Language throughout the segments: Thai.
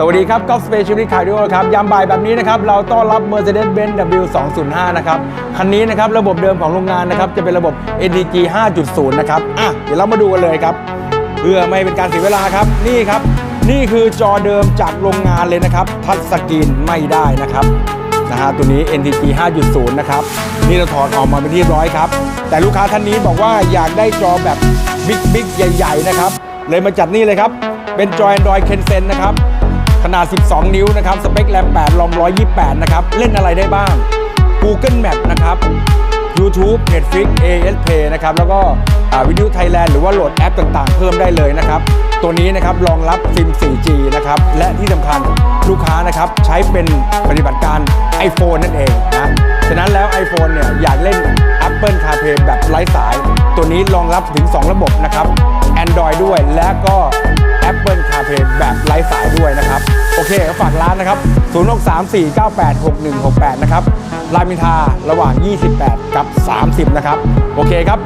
สวัสดีครับกอล์ฟสเปเชียลิคาร์ดิโอครับ ยามบ่ายแบบนี้นะครับ เราต้อนรับ Mercedes-Benz W205 นะครับ คันนี้นะครับ ระบบเดิมของโรงงานนะครับ จะเป็นระบบ NDG 5.0 นะครับ อะ เดี๋ยวเรามาดูกันเลยครับ เพื่อไม่เป็นการเสียเวลาครับ นี่ครับ นี่คือจอเดิมจากโรงงานเลยนะครับ ทัชสกรีนไม่ได้นะครับนะฮะตัวนี้ NTG 5.0 นะครับ นี่เราถอดออกมาเป็นที่ร้อยครับ แต่ลูกค้าท่านนี้บอกว่าอยากได้จอแบบบิ๊กบิ๊กใหญ่ ๆ นะครับ เลยมาจัดนี่เลยครับ เป็นจอ Android Kensen นะครับ ขนาด 12 นิ้วนะครับ สเปคแรม 8 รอม 128 นะครับ เล่นอะไรได้บ้าง Google Map นะครับ YouTube Netflix AS Play นะครับ แล้วก็วิดีโอไทยแลนด์หรือว่าโหลดแอปต่างๆ เพิ่มได้เลยนะครับ ตัวนี้นะครับรองรับซิม 4G นะครับ และที่สำคัญลูกค้านะครับใช้เป็นปฏิบัติการ iPhone นั่นเองนะ ฉะนั้นแล้ว iPhone เนี่ยอยากเล่น Apple CarPlay แบบไร้สาย ตัวนี้รองรับถึง 2 ระบบนะครับ Android ด้วยและก็ Apple CarPlay แบบไร้สายด้วยนะครับ โอเคก็ฝากร้านนะครับ 0634986168 นะครับรามอินทาระหว่าง 28 กับ 30 นะครับ โอเคครับ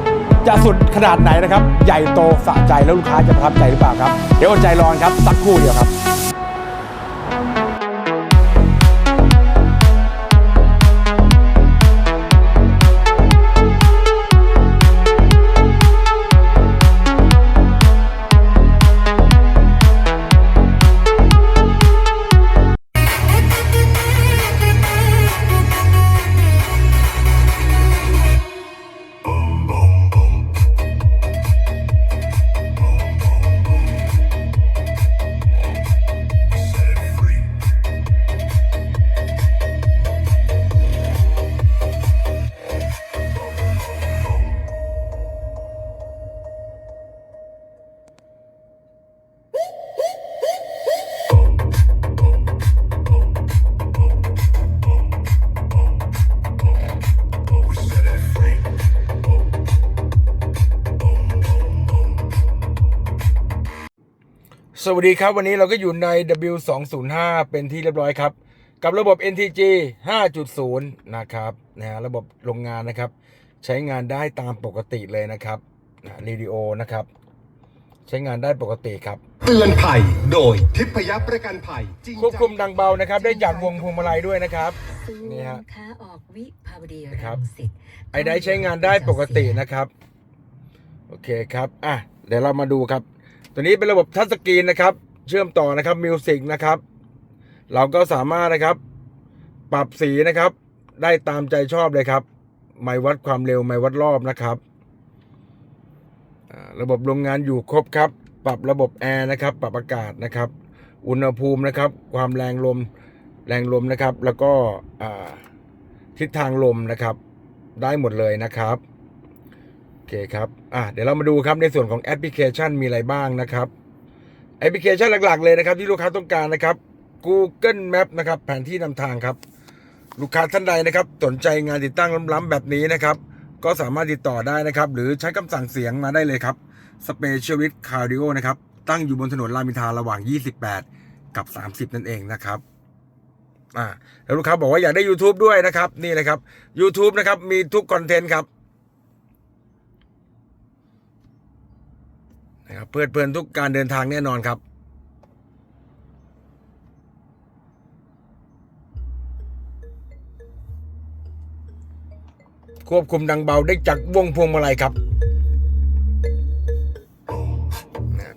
จะสุดขนาดไหนนะครับ ใหญ่โตสะใจแล้วลูกค้าจะประทับใจหรือเปล่าครับ เดี๋ยวอดใจรอครับ สักครู่เดียวครับ สวัสดีครับ วันนี้เราก็อยู่ใน W205 เป็นที่เรียบร้อยครับ กับระบบ NTG 5.0 นะครับนะฮะระบบโรงงานนะครับ ใช้งานได้ตามปกติเลยนะครับนะเรดิโอนะครับ ใช้งานได้ปกติครับ เตือนภัยโดยทิพยประกันภัยจริงควบคุมดังเบานะครับ ได้จากวงพวงมาลัยด้วยนะครับศูนนี่ฮะย์ค้าออกวิภาวดีนะครับรังสิตไอ้ได้ใช้งานได้ปกตินะครับ โอเคครับอะเดี๋ยวเรามาดูครับ ตัวนี้เป็นระบบทัชสกรีนนะครับ เชื่อมต่อนะครับมิวสิกนะครับ เราก็สามารถนะครับ ปรับสีนะครับ ได้ตามใจชอบเลยครับ ไม่วัดความเร็วไม่วัดรอบนะครับ ระบบโรงงานอยู่ครบครับ ปรับระบบแอร์นะครับ ปรับอากาศนะครับ อุณหภูมินะครับ ความแรงลม แรงลมนะครับ แล้วก็ทิศทางลมนะครับ ได้หมดเลยนะครับ เคครับ อะเดี๋ยวเรามาดูครับในส่วนของแอปพลิเคชันมีอะไรบ้างนะครับ แอปพลิเคชันหลักๆ เลยนะครับ ที่ลูกค้าต้องการนะครับ Google Map นะครับ แผนที่นำทางครับ ลูกค้าท่านใดนะครับ สนใจงานติดตั้งล้ำๆแบบนี้นะครับ ก็สามารถติดต่อได้นะครับ หรือใช้คำสั่งเสียงมาได้เลยครับ Specialist Cardio นะครับ ตั้งอยู่บนถนนรามอินทราระหว่าง 28 กับ 30 นั่นเองนะครับอ่าแล้วลูกค้าบอกว่าอยากได้ YouTube ด้วยนะครับ นี่เลยครับ YouTube นะครับ มีทุกคอนเทนต์ครับ นะครับเพลิดเพลินทุกการเดินทางแน่นอนครับ ควบคุมดังเบาได้จากวงพวงมาลัยครับ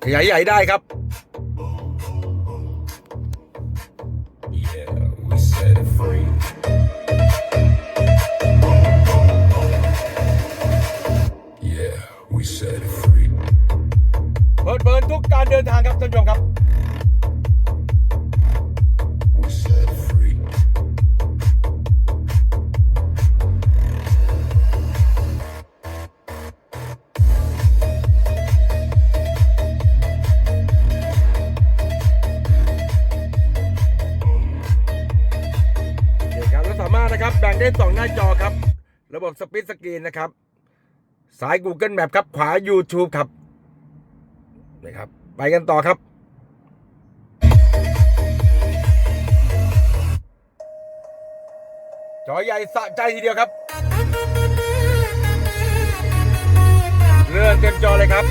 ขยายใหญ่ได้ครับ ได้สองหน้าจอครับ ระบบสปีดสกรีนนะครับซ้าย Google Map ครับ ขวา YouTube ครับนี่ครับ ไปกันต่อครับ จอใหญ่สะใจทีเดียวครับ เลื่อนเต็มจอเลยครับ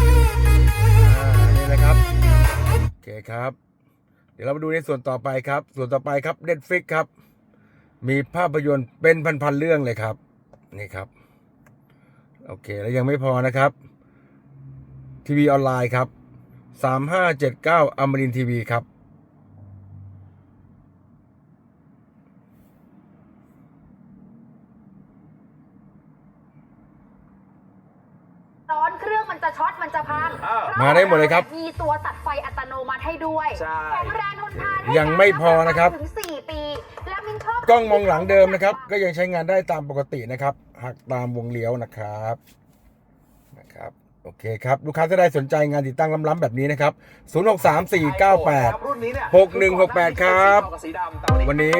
อ่านี่นะครับโอเคครับ เดี๋ยวเรามาดูในส่วนต่อไปครับ ส่วนต่อไปครับ Netflix ครับ มีภาพยนตร์เป็นพันๆเรื่องเลยครับ นี่ครับ โอเค แล้วยังไม่พอนะครับ ทีวีออนไลน์ครับ 3579อมรินทีวีครับ ร้อนเครื่องมันจะช็อตมันจะพังอ่ามาได้หมดเลยครับ มีตัวตัดไฟอัตโนมัติให้ด้วยใช่ แข็งแรงทนทานให้ยังไม่พอนะครับ ถึง 4 ปีและมินชอบ กล้องมองหลังเดิมนะครับ ก็ยังใช้งานได้ตามปกตินะครับหักตามวงเลี้ยวนะครับนะครับโอเคครับ ลูกค้าถ้าได้สนใจงานติดตั้งล้ำๆแบบนี้นะครับ 063498รุ่นนี้เนี่ย6168 ครับ วันนี้วันนี้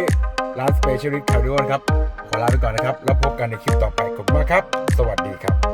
ร้าน Specialist c a r d i o นะครับ ขอลาไปก่อนนะครับ แล้วพบกันในคลิปต่อไปขอบคุณมากครับ สวัสดีครับ